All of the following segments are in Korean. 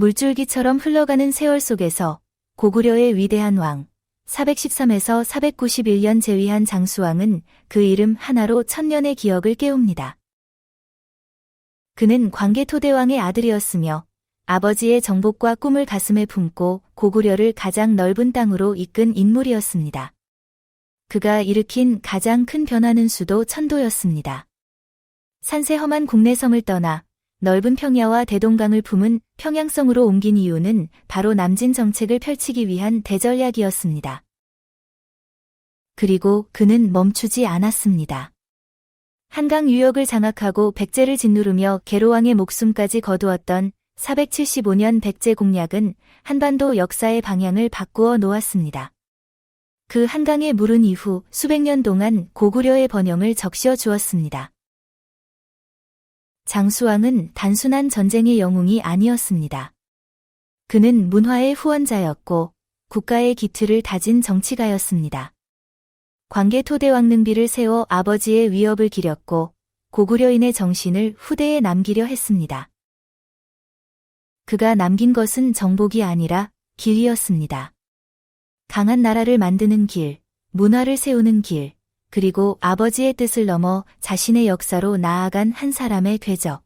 물줄기처럼 흘러가는 세월 속에서 고구려의 위대한 왕, 413에서 491년 제위한 장수왕은 그 이름 하나로 천년의 기억을 깨웁니다. 그는 광개토대왕의 아들이었으며 아버지의 정복과 꿈을 가슴에 품고 고구려를 가장 넓은 땅으로 이끈 인물이었습니다. 그가 일으킨 가장 큰 변화는 수도 천도였습니다. 산세 험한 국내성을 떠나 넓은 평야와 대동강을 품은 평양성으로 옮긴 이유는 바로 남진 정책을 펼치기 위한 대전략이었습니다. 그리고 그는 멈추지 않았습니다. 한강 유역을 장악하고 백제를 짓누르며 계로왕의 목숨까지 거두었던 475년 백제 공략은 한반도 역사의 방향을 바꾸어 놓았습니다. 그 한강에 물은 이후 수백 년 동안 고구려의 번영을 적시어 주었습니다. 장수왕은 단순한 전쟁의 영웅이 아니었습니다. 그는 문화의 후원자였고 국가의 기틀을 다진 정치가였습니다. 광개 토대왕 능비를 세워 아버지의 위협을 기렸고 고구려인의 정신을 후대에 남기려 했습니다. 그가 남긴 것은 정복이 아니라 길이었습니다. 강한 나라를 만드는 길, 문화를 세우는 길, 그리고 아버지의 뜻을 넘어 자신의 역사로 나아간 한 사람의 궤적.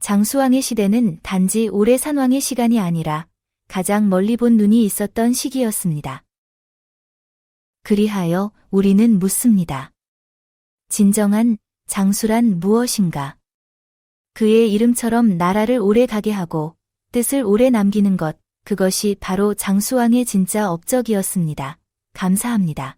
장수왕의 시대는 단지 오래 산왕의 시간이 아니라 가장 멀리 본 눈이 있었던 시기였습니다. 그리하여 우리는 묻습니다. 진정한 장수란 무엇인가? 그의 이름처럼 나라를 오래 가게 하고 뜻을 오래 남기는 것, 그것이 바로 장수왕의 진짜 업적이었습니다. 감사합니다.